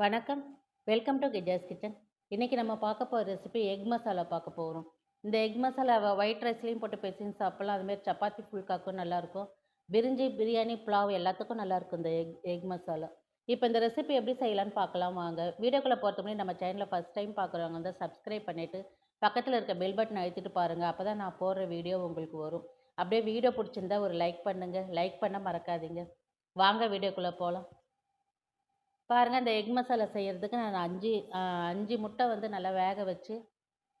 வணக்கம். Welcome to கிஜாஸ் kitchen இன்றைக்கி நம்ம பார்க்க போகிற ரெசிபி எக் மசாலா பார்க்க போகிறோம் இந்த எக் மசாலாவை ஒயிட் ரைஸ்லேயும் போட்டு பிசைஞ்சு சாப்பிட்லாம். அதுமாரி சப்பாத்தி ஃபுல்காக்கும் நல்லாயிருக்கும் பிரிஞ்சி பிரியாணி புலாவ் எல்லாத்துக்கும் நல்லாயிருக்கும் இந்த எக் எக் மசாலா இப்போ இந்த ரெசிபி எப்படி செய்யலான்னு பார்க்கலாம் வாங்க. வீடியோக்குள்ளே போகிறதுக்கு நம்ம சேனலில் ஃபஸ்ட் டைம் பார்க்குறவங்க வந்து சப்ஸ்கிரைப் பண்ணிவிட்டு பக்கத்தில் இருக்க பெல் பட்டன் அழுத்திட்டு பாருங்கள் அப்போ தான் நான் போடுற வீடியோ உங்களுக்கு வரும். அப்படியே வீடியோ பிடிச்சிருந்தா ஒரு லைக் பண்ணுங்கள் லைக் பண்ண மறக்காதீங்க. வாங்க வீடியோக்குள்ளே போகலாம் பாருங்கள் இந்த எக் மசாலா செய்கிறதுக்கு நான் அஞ்சு அஞ்சு முட்டை வந்து நல்லா வேக வச்சு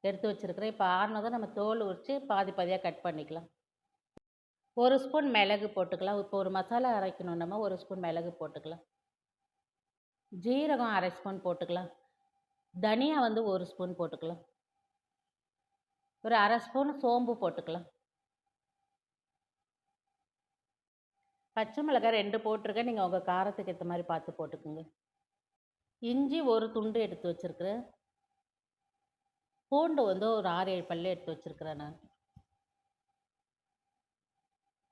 எடுத்து வச்சுருக்கிறேன். இப்போ ஆறுனதும் நம்ம தோல் உரித்து பாதி பாதியாக கட் பண்ணிக்கலாம். ஒரு ஸ்பூன் மிளகு போட்டுக்கலாம். இப்போ ஒரு மசாலா அரைக்கணும் நம்ம ஒரு ஸ்பூன் மிளகு போட்டுக்கலாம். ஜீரகம் அரை ஸ்பூன் போட்டுக்கலாம். தனியா வந்து ஒரு ஸ்பூன் போட்டுக்கலாம். ஒரு அரை ஸ்பூன் சோம்பு போட்டுக்கலாம். பச்சை மிளகாய் ரெண்டு போட்டிருக்கேன். நீங்கள் உங்கள் காரத்துக்கு ஏற்ற மாதிரி பார்த்து போட்டுக்கோங்க. இஞ்சி ஒரு துண்டு எடுத்து வச்சுருக்குறேன். பூண்டு வந்து ஒரு ஆறு ஏழு பல்லு எடுத்து வச்சுருக்குறேன் நான்.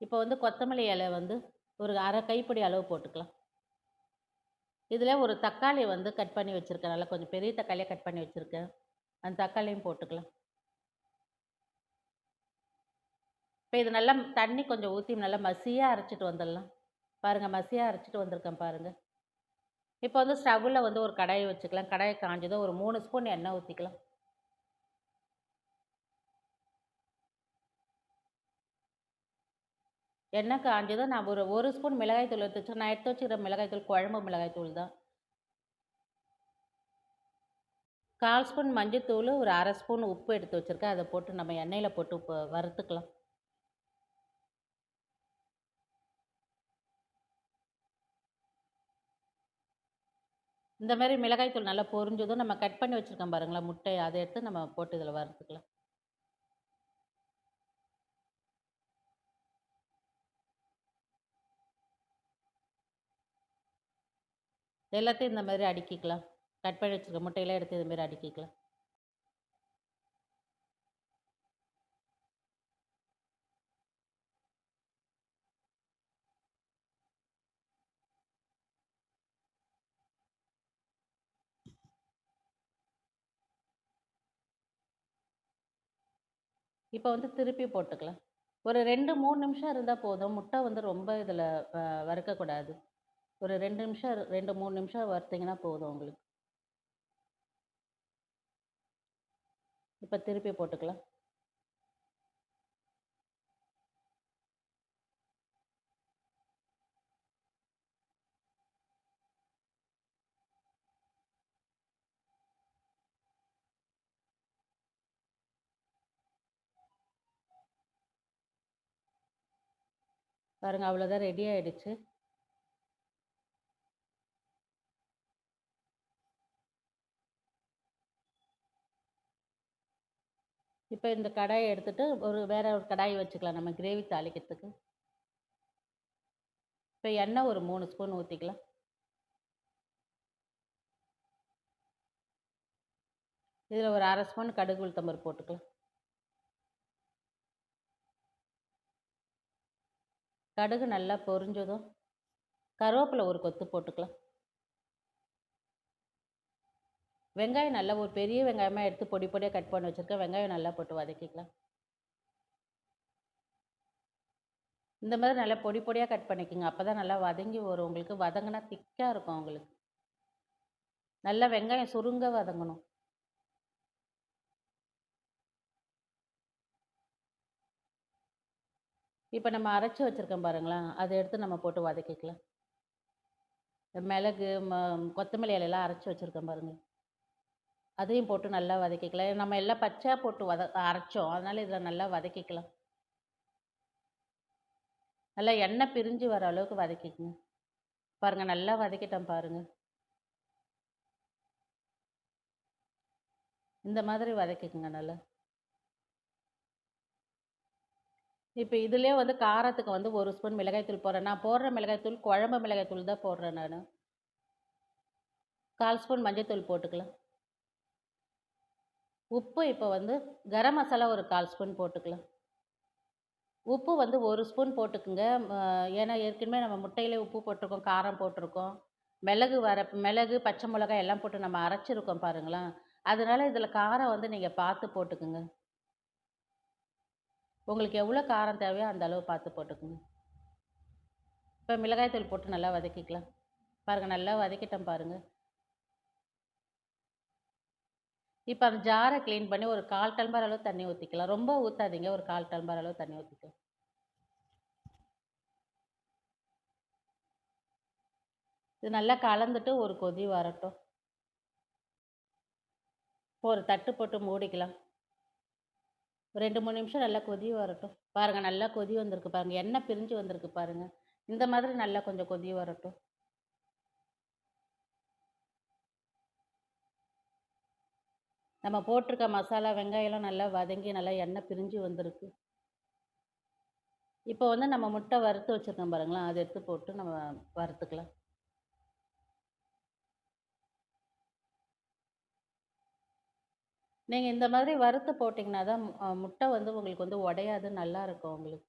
இப்போ வந்து கொத்தமல்லி இலை வந்து ஒரு அரை கைப்பிடி அளவு போட்டுக்கலாம். இதில் ஒரு தக்காளி வந்து கட் பண்ணி வச்சுருக்கேன். நல்லா கொஞ்சம் பெரிய தக்காளியாக கட் பண்ணி வச்சுருக்கேன். அந்த தக்காளியும் போட்டுக்கலாம். இப்போ இது நல்லா தண்ணி கொஞ்சம் ஊற்றி நல்லா மசியாக அரைச்சிட்டு வந்துடலாம். பாருங்கள் மசியாக அரைச்சிட்டு வந்திருக்கேன் பாருங்கள் இப்போ வந்து ஸ்டவ்வில் வந்து ஒரு கடாயை வச்சுக்கலாம். கடாயை காஞ்சதும் ஒரு மூணு ஸ்பூன் எண்ணெய் ஊற்றிக்கலாம் எண்ணெய் காஞ்சதும் நான் ஒரு ஒரு ஸ்பூன் மிளகாய் தூள் எடுத்து நான் எடுத்து வச்சுக்கிற மிளகாய் தூள் குழம்பு மிளகாய் தூள் தான். கால் ஸ்பூன் மஞ்சத்தூள் ஒரு அரை ஸ்பூன் உப்பு எடுத்து வச்சுருக்கேன். அதை போட்டு நம்ம எண்ணெயில் போட்டு உப்பு வறுத்துக்கலாம். இந்த மாதிரி மிளகாய்த்தூள் நல்லா பொரிஞ்சதும் நம்ம கட் பண்ணி வச்சுருக்கோம் பாருங்களேன். முட்டை அதை எடுத்து நம்ம போட்டு இதில் வறுத்துக்கலாம். எல்லாத்தையும் இந்த மாதிரி அடுக்கிக்கலாம். கட் பண்ணி வச்சுருக்க முட்டையெல்லாம் எடுத்து இதுமாரி அடுக்கிக்கலாம். இப்போ வந்து திருப்பி போட்டுக்கலாம். ஒரு ரெண்டு மூணு நிமிஷம் இருந்தால் போதும். முட்டை வந்து ரொம்ப இதில் வறுக்கக்கூடாது. ஒரு ரெண்டு நிமிஷம் ரெண்டு மூணு நிமிஷம் வறுத்திங்கன்னா போதும் உங்களுக்கு. இப்போ திருப்பி போட்டுக்கலாம். பாருங்கள் அவ்வளோதான் ரெடி ஆகிடுச்சு இப்போ இந்த கடாயை எடுத்துகிட்டு ஒரு வேறு ஒரு கடாயை வச்சுக்கலாம் நம்ம கிரேவி தாளிக்கிறதுக்கு. இப்போ எண்ணெய் ஒரு மூணு ஸ்பூன் ஊற்றிக்கலாம் இதில் ஒரு அரை ஸ்பூன் கடுகு உளுத்தம்பருப்பு போட்டுக்கலாம். கடுகு நல்லா பொரிஞ்சதும் கருவேப்பிலை ஒரு கொத்து போட்டுக்கலாம். வெங்காயம் நல்லா ஒரு பெரிய வெங்காயமாக எடுத்து பொடி பொடியாக கட் பண்ணி வச்சுருக்கேன். வெங்காயம் நல்லா போட்டு வதக்கிக்கலாம். இந்த மாதிரி நல்லா பொடி பொடியாக கட் பண்ணிக்கோங்க. அப்போ தான் நல்லா வதங்கி வரும். உங்களுக்கு வதங்கினா திக்காக இருக்கும் உங்களுக்கு நல்லா வெங்காயம் சுருங்க வதங்கணும். இப்போ நம்ம அரைச்சி வச்சுருக்கோம் பாருங்களேன் அதை எடுத்து நம்ம போட்டு வதக்கிக்கலாம். மிளகு ம கொத்தமல்லி இலையெல்லாம் அரைச்சி வச்சுருக்கோம் பாருங்கள் அதையும் போட்டு நல்லா வதக்கிக்கலாம். நம்ம எல்லாம் பச்சையாக போட்டு வத அரைச்சோம். அதனால் இதில் நல்லா வதக்கிக்கலாம். நல்லா எண்ணெய் பிரிஞ்சு வர அளவுக்கு வதக்கிக்கங்க. பாருங்கள் நல்லா வதக்கிட்டோம் பாருங்கள் இந்த மாதிரி வதக்கிக்கங்க நல்லா. இப்போ இதுலேயே வந்து காரத்துக்கு வந்து ஒரு ஸ்பூன் மிளகாய்த்தூள் போடுறேன். நான் போடுற மிளகாய்த்தூள் குழம்பு மிளகாய்த்தூள் தான் போடுறேன் நான். கால் ஸ்பூன் மஞ்சள்தூள் போட்டுக்கலாம். உப்பு இப்போ வந்து கரம் மசாலா ஒரு கால் ஸ்பூன் போட்டுக்கலாம். உப்பு வந்து ஒரு ஸ்பூன் போட்டுக்குங்க. ஏன்னா ஏற்கனவே நம்ம முட்டையிலே உப்பு போட்டிருக்கோம் காரம் போட்டிருக்கோம். மிளகு வர மிளகு, பச்சை மிளகாய் எல்லாம் போட்டு நம்ம அரைச்சிருக்கோம் பாருங்களேன். அதனால் இதில் காரம் வந்து நீங்கள் பார்த்து போட்டுக்குங்க. உங்களுக்கு எவ்வளோ காரம் தேவையோ அந்த அளவு பார்த்து போட்டுக்கோங்க இப்போ மிளகாய் தூள் போட்டு நல்லா வதக்கிக்கலாம். பாருங்கள் நல்லா வதக்கிட்டேன் பாருங்கள் இப்போ அந்த ஜாரை க்ளீன் பண்ணி ஒரு 1/4 அளவு தண்ணி ஊற்றிக்கலாம் ரொம்ப ஊற்றாதீங்க ஒரு 1/4 அளவு தண்ணி ஊற்றிக்கலாம் இது நல்லா கலந்துட்டு ஒரு கொதி வரட்டும். ஒரு தட்டு போட்டு மூடிக்கலாம். ஒரு 2, 3 நிமிஷம் நல்லா கொதி வரட்டும். பாருங்கள் நல்லா கொதி வந்திருக்கு பாருங்கள் எண்ணெய் பிரிஞ்சு வந்திருக்கு பாருங்கள் இந்த மாதிரி நல்லா கொஞ்சம் கொதி வரட்டும். நம்ம போட்டிருக்க மசாலா, வெங்காயம்லாம் நல்லா வதங்கி நல்லா எண்ணெய் பிரிஞ்சு வந்திருக்கு. இப்போ வந்து நம்ம முட்டை வறுத்து வச்சுருக்கோம் பாருங்களேன், அதை எடுத்து போட்டு நம்ம வறுத்துக்கலாம். நீங்கள் இந்த மாதிரி வறுத்து போட்டிங்கன்னா தான் முட்டை வந்து உங்களுக்கு வந்து உடையாது, நல்லாருக்கும் உங்களுக்கு.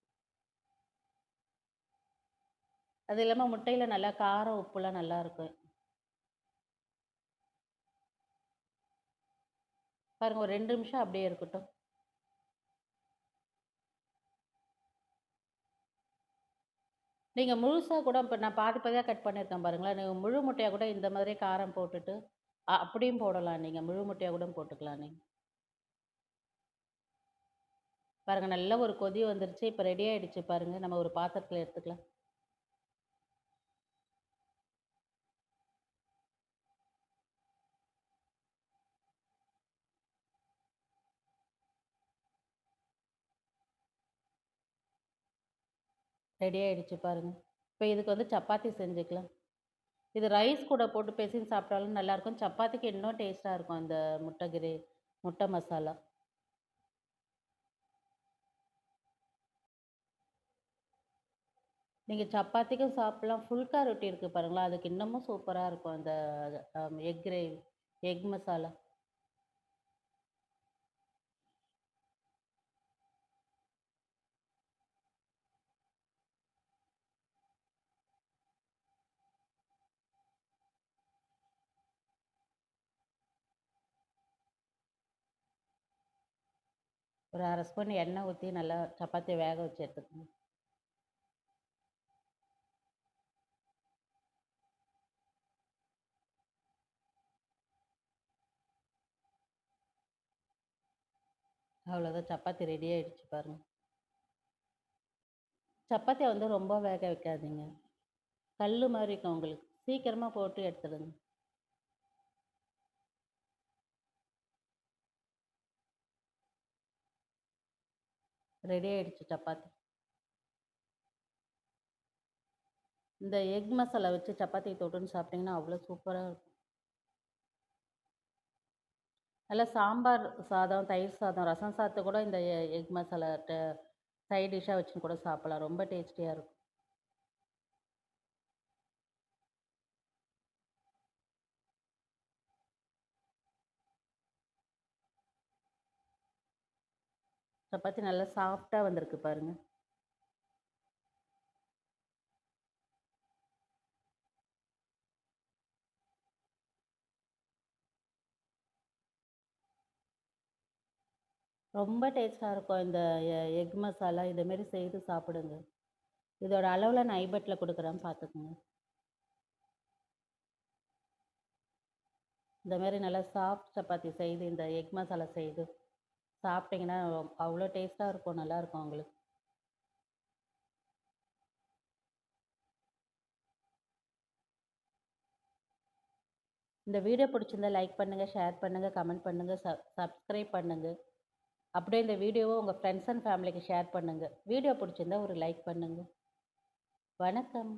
அது இல்லாமல் முட்டையில் நல்லா காரம், உப்புலாம் நல்லாருக்கும். பாருங்கள் ஒரு ரெண்டு நிமிஷம் அப்படியே இருக்கட்டும். நீங்கள் முழுசாக கூட இப்போ நான் பாதி பாதியாக கட் பண்ணியிருக்கேன் பாருங்களேன். நீங்கள் முழு முட்டையாக கூட இந்த மாதிரி காரம் போட்டுட்டு, அப்படியும் போடலாம் நீங்கள் முழு முட்டையாக கூட போட்டுக்கலாம் நீங்கள் பாருங்கள் நல்ல ஒரு கொதி வந்துருச்சு. இப்போ ரெடி ஆகிடுச்சு பாருங்கள் நம்ம ஒரு பாத்திரத்தில் எடுத்துக்கலாம். ரெடி ஆகிடுச்சு பாருங்கள் இப்போ இதுக்கு வந்து சப்பாத்தி செஞ்சுக்கலாம். இது ரைஸ் கூட போட்டு பேசி சாப்பிட்டாலும் நல்லாயிருக்கும். சப்பாத்திக்கு இன்னும் டேஸ்ட்டாக இருக்கும் அந்த முட்டை கிரே முட்டை மசாலா. நீங்கள் சப்பாத்திக்கும் சாப்பிட்லாம் ஃபுல்கா ரொட்டி இருக்குது பாருங்களேன், அதுக்கு இன்னமும் சூப்பராக இருக்கும் அந்த எக் கிரேவி, எக் மசாலா. ஒரு அரை ஸ்பூன் எண்ணெய் ஊற்றி நல்லா சப்பாத்தி வேக வச்சு எடுத்துக்கணும். அவ்வளோதான் சப்பாத்தி ரெடி ஆயிடுச்சு பாருங்க. சப்பாத்தியை வந்து ரொம்ப வேக வைக்காதீங்க. கல் மாதிரி இருக்கும் உங்களுக்கு. சீக்கிரமாக போட்டு எடுத்துடுங்க. ரெடி ஆயிடுச்சு சப்பாத்தி. இந்த எக் மசாலா வச்சு சப்பாத்தி தொட்டுன்னு சாப்பிட்டீங்கன்னா, அவ்வளோ சூப்பராக இருக்கும். நல்லா சாம்பார் சாதம், தயிர் சாதம், ரசம் சாதத்தை கூட இந்த எ எக் மசாலா சைட் டிஷ்ஷாக வச்சுன்னு கூட சாப்பிடலாம். ரொம்ப டேஸ்டியாக இருக்கும். சப்பாத்தி நல்லா சாஃப்டாக வந்திருக்கு பாருங்கள் ரொம்ப டேஸ்ட்டாக இருக்கும். இந்த எ எக் மசாலா இதமாரி செய்து சாப்பிடுங்க. இதோட அளவில் நான் ஐபட்டில் கொடுக்குறேன் பார்த்துக்கங்க. இந்தமாரி நல்லா சாஃப்ட் சப்பாத்தி செய்து, இந்த எக் மசாலா செய்து சாப்பிட்டிங்கன்னா அவ்வளோ டேஸ்ட்டாக இருக்கும். நல்லாயிருக்கும் உங்களுக்கு. இந்த வீடியோ பிடிச்சிருந்தா லைக் பண்ணுங்கள் ஷேர் பண்ணுங்கள் கமெண்ட் பண்ணுங்கள் சப் சப்ஸ்கிரைப் பண்ணுங்கள் அப்படியே இந்த வீடியோவை உங்கள் ஃப்ரெண்ட்ஸ் அண்ட் ஃபேமிலிக்கு ஷேர் பண்ணுங்கள் வீடியோ பிடிச்சிருந்தா ஒரு லைக் பண்ணுங்கள் வணக்கம்.